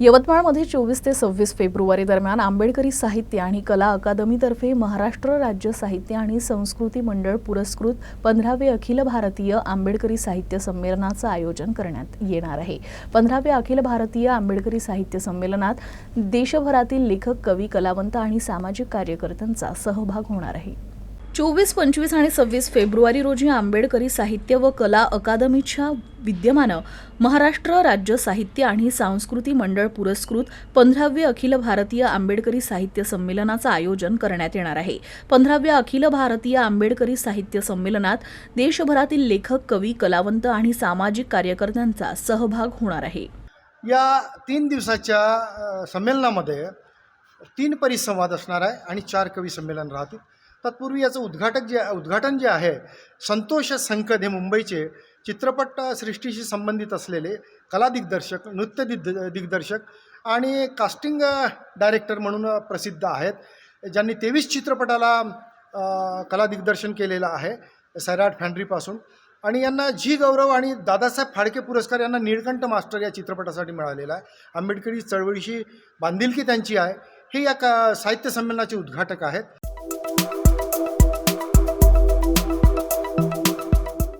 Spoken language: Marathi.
यवतमाळमध्ये चोवीस ते सव्वीस फेब्रुवारी दरम्यान आंबेडकरी साहित्य आणि कला अकादमीतर्फे महाराष्ट्र राज्य साहित्य आणि संस्कृती मंडळ पुरस्कृत पंधरावे अखिल भारतीय आंबेडकरी साहित्य संमेलनाचं आयोजन करण्यात येणार आहे. पंधराव्या अखिल भारतीय आंबेडकरी साहित्य संमेलनात देशभरातील लेखक कवी कलावंत आणि सामाजिक कार्यकर्त्यांचा सहभाग होणार आहे. चोवीस पंचवीस आणि सव्वीस फेब्रुवारी रोजी आंबेडकरी साहित्य व कला अकादमीच्या विद्यमानं महाराष्ट्र राज्य साहित्य आणि सांस्कृती मंडळ पुरस्कृत पंधरावे अखिल भारतीय आंबेडकरी साहित्य संमेलनाचं आयोजन करण्यात येणार आहे. पंधराव्या अखिल भारतीय आंबेडकरी साहित्य संमेलनात देशभरातील लेखक कवी कलावंत आणि सामाजिक कार्यकर्त्यांचा सहभाग होणार आहे. या तीन दिवसाच्या संमेलनामध्ये तीन परिसंवाद असणार आहे आणि चार कवी संमेलन राहतील. तत्पूर्वी याचं उद्घाटक जे उद्घाटन जे आहे संतोष संकद हे मुंबईचे चित्रपट सृष्टीशी संबंधित असलेले कला दिग्दर्शक नृत्य दिग्द दिग्दर्शक आणि कास्टिंग डायरेक्टर म्हणून प्रसिद्ध आहेत. ज्यांनी तेवीस चित्रपटाला कला दिग्दर्शन केलेलं आहे सैराट फॅन्ड्रीपासून. आणि यांना जी गौरव आणि दादासाहेब फाळके पुरस्कार यांना निळकंठ मास्टर या चित्रपटासाठी मिळालेला आहे. आंबेडकरी चळवळीशी बांधिलकी त्यांची आहे. हे या का साहित्य संमेलनाचे उद्घाटक आहेत.